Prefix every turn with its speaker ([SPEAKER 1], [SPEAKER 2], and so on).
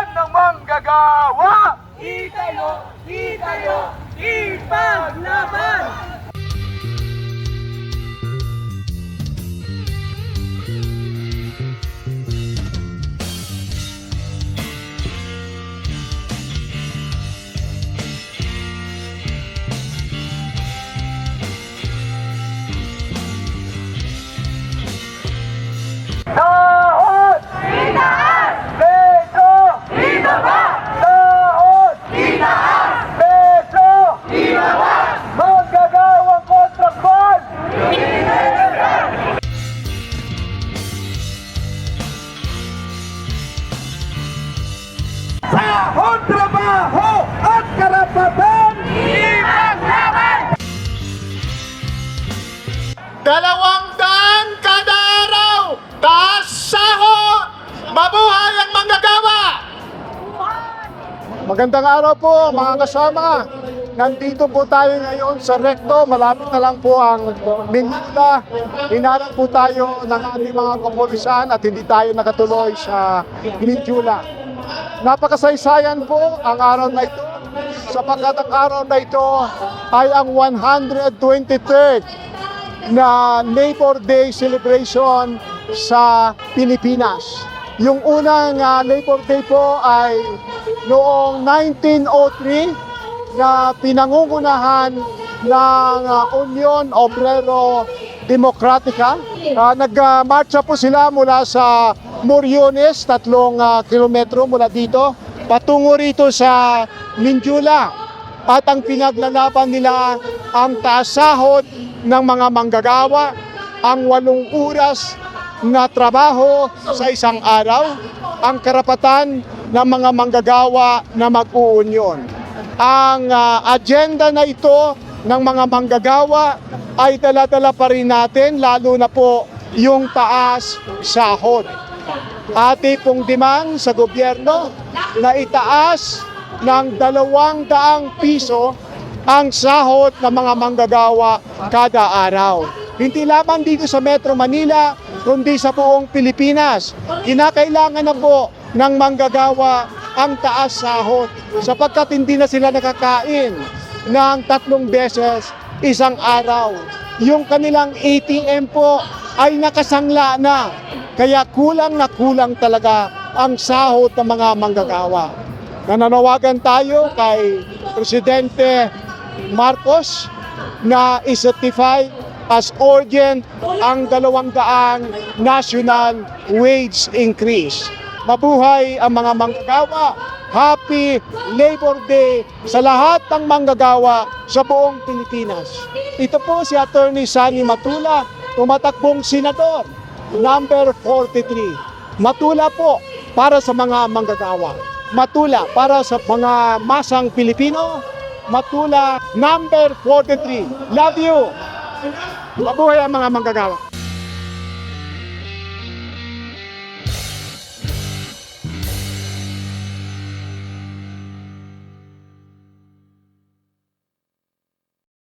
[SPEAKER 1] lahat ng manggagawa! Di kayo, di kayo, ipaglaban!
[SPEAKER 2] Dalawang daan kada araw! Taas sahod! Mabuhay ang manggagawa! Magandang araw po mga kasama. Nandito po tayo ngayon sa Recto. Malapit na lang po ang Minula. Hinarap po tayo ng ating mga kapulisan at hindi tayo nakatuloy sa Minula. Napakasaysayan po ang araw na ito sapagkat ang araw na ito ay ang 123rd na Labor Day celebration sa Pilipinas. Yung unang ah, Labor Day po ay noong 1903 na pinangungunahan ng ah, Union Obrero Demokratika. Ah, Nagmarcha po sila mula sa Moriones, tatlong ah, kilometro mula dito, patungo rito sa Minjula. At ang pinaglalaban nila ang taas sahod ng mga manggagawa, ang walong oras na trabaho sa isang araw, ang karapatan ng mga manggagawa na mag-uunyon. Ang ah, agenda na ito ng mga manggagawa ay dala-dala pa rin natin, lalo na po yung taas sahod. Ati pong dimang sa gobyerno na itaas ng dalawang daang piso ang sahod ng mga manggagawa kada araw. Hindi lamang dito sa Metro Manila, kundi sa buong Pilipinas. Kinakailangan na po ng manggagawa ang taas sahod sapagkat hindi na sila nakakain ng tatlong beses isang araw. Yung kanilang ATM po ay nakasangla na. Kaya kulang na kulang talaga ang sahod ng mga manggagawa. Nananawagan tayo kay Presidente Marcos na i-certify as urgent ang dalawang daang national wage increase. Mabuhay ang mga manggagawa. Happy Labor Day sa lahat ng manggagawa sa buong Pilipinas. Ito po si Attorney Sani Matula, tumatakbong senador, number 43. Matula po para sa mga manggagawa. Matula para sa mga masang Pilipino. Matula number 43. Love you! Mabuhay ang mga manggagawa.